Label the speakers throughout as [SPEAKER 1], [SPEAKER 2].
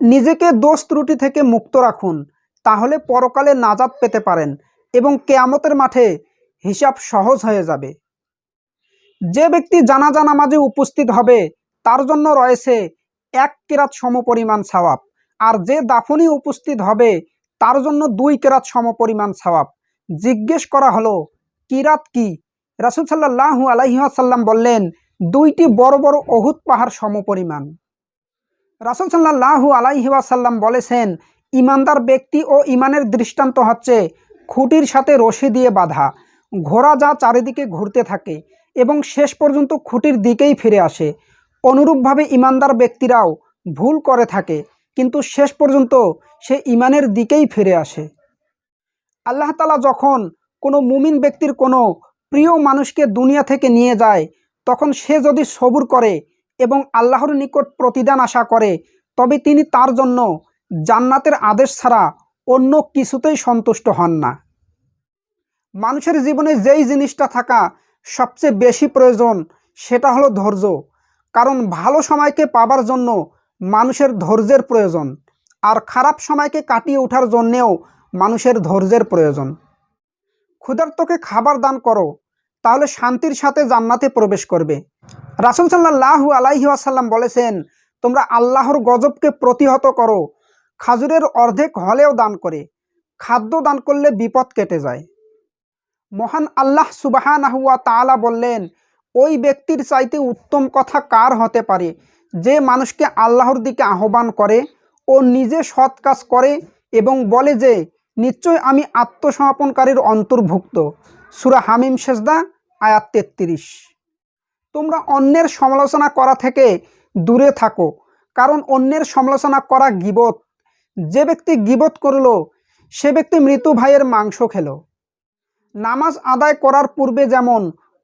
[SPEAKER 1] নিজেকে দোষ ত্রুটি থেকে মুক্ত রাখুন, তাহলে পরকালে নাজাত পেতে পারেন এবং কেয়ামতের মাঠে হিসাব সহজ হয়ে যাবে। যে ব্যক্তি জানাজা নামাজে উপস্থিত হবে, তার জন্য রয়েছে এক কেরাত সমপরিমাণ সওয়াব, আর যে দাফনি উপস্থিত হবে, তার জন্য দুই কেরাত সমপরিমাণ সওয়াব। জিজ্ঞেস করা হলো, কিরাত কি? রাসুল সাল্লাহু আলহিহাসাল্লাম বললেন, দুইটি বড় বড় অহুত পাহাড় সমপরিমাণ। রাসুল সাল্লাহু আলাইহাসাল্লাম বলেছেন, ইমানদার ব্যক্তি ও ইমানের দৃষ্টান্ত হচ্ছে খুঁটির সাথে রশি দিয়ে বাঁধা। ঘোড়া যা চারিদিকে ঘুরতে থাকে এবং শেষ পর্যন্ত খুঁটির দিকেই ফিরে আসে। অনুরূপভাবে ইমানদার ব্যক্তিরাও ভুল করে থাকে, কিন্তু শেষ পর্যন্ত সে ইমানের দিকেই ফিরে আসে। আল্লাহ তালা যখন কোনো মুমিন ব্যক্তির কোনো প্রিয় মানুষকে দুনিয়া থেকে নিয়ে যায়, তখন সে যদি সবুর করে এবং আল্লাহর নিকট প্রতিদান আশা করে, তবে তিনি তার জন্য জান্নাতের আদেশ ছাড়া অন্য কিছুতেই সন্তুষ্ট হন না। মানুষের জীবনে যেই জিনিসটা থাকা সবচেয়ে বেশি প্রয়োজন, সেটা হলো ধৈর্য। কারণ ভালো সময়কে পাবার জন্য মানুষের ধৈর্যের প্রয়োজন, আর খারাপ সময়কে কাটিয়ে ওঠার জন্যেও মানুষের ধৈর্যের প্রয়োজন। ক্ষুধার্তকে খাবার দান করো, তাহলে শান্তির সাথে জান্নাতে প্রবেশ করবে। রাসুল সাল্লাহু আলাইহি আসাল্লাম বলেছেন, তোমরা আল্লাহর গজবকে প্রতিহত করো, খাজুরের অর্ধেক হলেও দান করে, খাদ্য দান করলে বিপদ কেটে যায়। মহান আল্লাহ সুবাহানাহুয়া তাআলা বললেন, ওই ব্যক্তির চাইতে উত্তম কথা কার হতে পারে? যে মানুষকে আল্লাহর দিকে আহ্বান করে, ও নিজে সৎ কাজ করে এবং বলে যে, নিশ্চয় আমি আত্মসমর্পণকারীর অন্তর্ভুক্ত। সুরা হামিম শেষদা আয়াত তেত্রিশ। তোমরা অন্যের সমালোচনা করা থেকে দূরে থাকো, কারণ অন্যের সমালোচনা করা গিবত। যে ব্যক্তি গিবত করল, সে ব্যক্তি মৃত্যু ভাইয়ের মাংস খেলো। নামাজ আদায় করার পূর্বে যেমন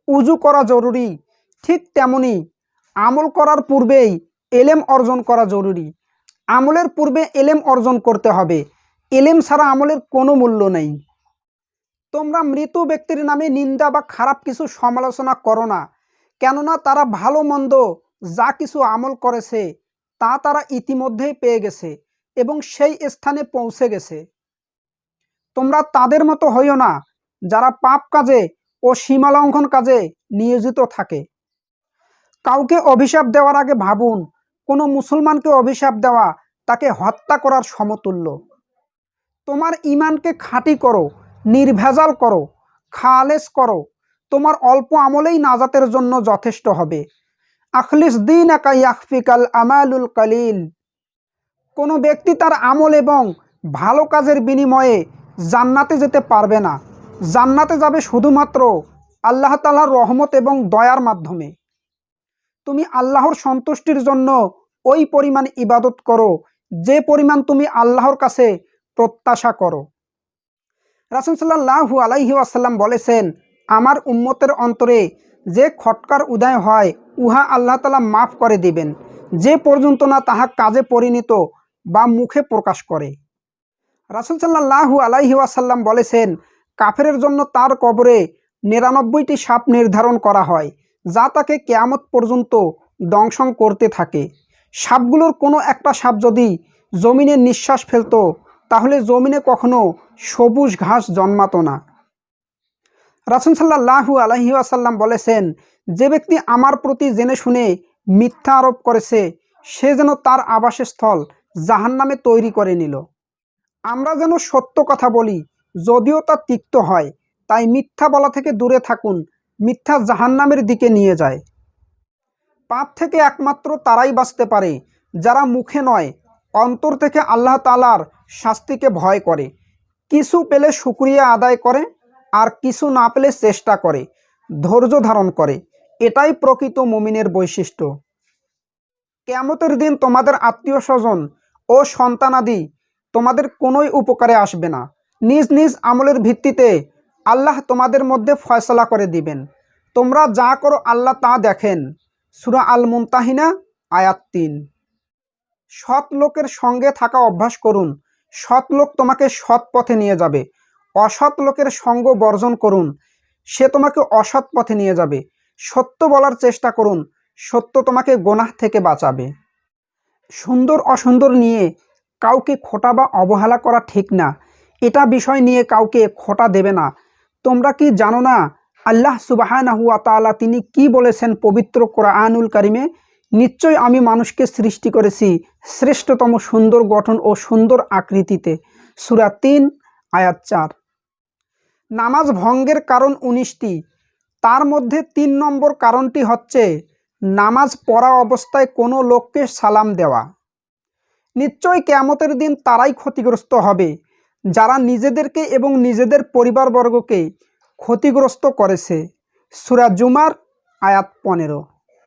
[SPEAKER 1] উজু করা জরুরি, ঠিক তেমনি আমল করার পূর্বেই এলেম অর্জন করা জরুরি। আমলের পূর্বে এলেম অর্জন করতে হবে। এলেম ছাড়া আমলের কোনো মূল্য নেই। তোমরা মৃত ব্যক্তির নামে নিন্দা বা খারাপ কিছু সমালোচনা করো না। কেননা তারা ভালো মন্দ যা কিছু আমল করেছে, তা তারা ইতিমধ্যেই পেয়ে গেছে এবং সেই স্থানে পৌঁছে গেছে। তোমরা তাদের মতো হইও না যারা পাপ কাজে ও সীমালঙ্ঘন কাজে নিয়োজিত থাকে। কাউকে অভিশাপ দেওয়ার আগে ভাবুন, কোনো মুসলমানকে অভিশাপ দেওয়া তাকে হত্যা করার সমতুল্য। তোমার ইমানকে খাঁটি করো, নির্ভেজাল করো, খালেস করো তোমার অল্প আমলেই নাজাতের জন্য যথেষ্ট হবে। আখলিস দিন একা ইয়াকফিকাল আমালুল কালিল। কোনো ব্যক্তি তার আমল এবং ভালো কাজের বিনিময়ে জান্নাতে যেতে পারবে না। জান্নাতে যাবে শুধুমাত্র আল্লাহ তালার রহমত এবং দয়ার মাধ্যমে। তুমি আল্লাহর সন্তুষ্টির জন্য ওই পরিমাণ ইবাদত করো, যে পরিমাণ তুমি আল্লাহর কাছে প্রত্যাশা করো। রাসুল সাল্লাহু আলাইহি আসাল্লাম বলেছেন আমার উম্মতের অন্তরে যে খটকার উদয় হয়, উহা আল্লাহ তালা মাফ করে দিবেন। যে পর্যন্ত না তাহা কাজে পরিণত বা মুখে প্রকাশ করে। রাসুল সাল্লাহু আলাইহি আসাল্লাম বলেছেন, কাফেরের জন্য তার কবরে নিরানব্বইটি সাপ নির্ধারণ করা হয়, যা তাকে কেয়ামত পর্যন্ত দংশন করতে থাকে। সাপগুলোর কোনো একটা সাপ যদি জমিনে নিঃশ্বাস ফেলতো, তাহলে জমিনে কখনো সবুজ ঘাস জন্মাতো না। রাসুল সাল্লাহু আলহি আসাল্লাম বলেছেন, যে ব্যক্তি আমার প্রতি জেনে শুনে মিথ্যা আরোপ করেছে, সে যেন তার আবাসস্থল জাহান নামে তৈরি করে নিল। আমরা যেন সত্য কথা বলি, যদিও তা তিক্ত হয়, তাই মিথ্যা বলা থেকে দূরে থাকুন, মিথ্যা জাহান্নামের দিকে নিয়ে যায়। পাপ থেকে একমাত্র তারাই বাঁচতে পারে, যারা মুখে নয়, অন্তর থেকে আল্লাহ তালার শাস্তিকে ভয় করে। কিছু পেলে সুক্রিয়া আদায় করে আর কিছু না পেলে চেষ্টা করে, ধৈর্য ধারণ করে। এটাই প্রকৃত মুমিনের বৈশিষ্ট্য। কেমতের দিন তোমাদের আত্মীয় স্বজন ও সন্তানাদি তোমাদের কোনোই উপকারে আসবে না। নিজ নিজ আমলের ভিত্তিতে আল্লাহ তোমাদের মধ্যে ফয়সলা করে দিবেন। তোমরা যা করো আল্লাহ তা দেখেন। সুরা আল মুমতাহিনা আয়াত তিন। সৎ লোকের সঙ্গে থাকা অভ্যাস করুন। সৎ লোক তোমাকে সৎ পথে নিয়ে যাবে। অসৎ লোকের সঙ্গ বর্জন করুন। সে তোমাকে অসৎ পথে নিয়ে যাবে। সত্য বলার চেষ্টা করুন। সত্য তোমাকে গোনাহ থেকে বাঁচাবে। সুন্দর অসুন্দর নিয়ে কাউকে খোটা বা অবহেলা করা ঠিক না। এটা বিষয় নিয়ে কাউকে খোটা দেবে না। তোমরা কি জানো না, আল্লাহ সুবাহানাহুয়া তাআলা তিনি কি বলেছেন পবিত্র কোরআনুল কারিমে? নিশ্চয় আমি মানুষকে সৃষ্টি করেছি শ্রেষ্ঠতম সুন্দর গঠন ও সুন্দর আকৃতিতে। সুরা তিন, আয়াত চার। নামাজ ভঙ্গের কারণ উনিশটি। তার মধ্যে তিন নম্বর কারণটি হচ্ছে নামাজ পড়া অবস্থায় কোনো লোককে সালাম দেওয়া। নিশ্চয় কেয়ামতের দিন তারাই ক্ষতিগ্রস্ত হবে, যারা নিজেদেরকে এবং নিজেদের পরিবারবর্গকে ক্ষতিগ্রস্ত করেছে। সুরাজুমার আয়াত পনেরো।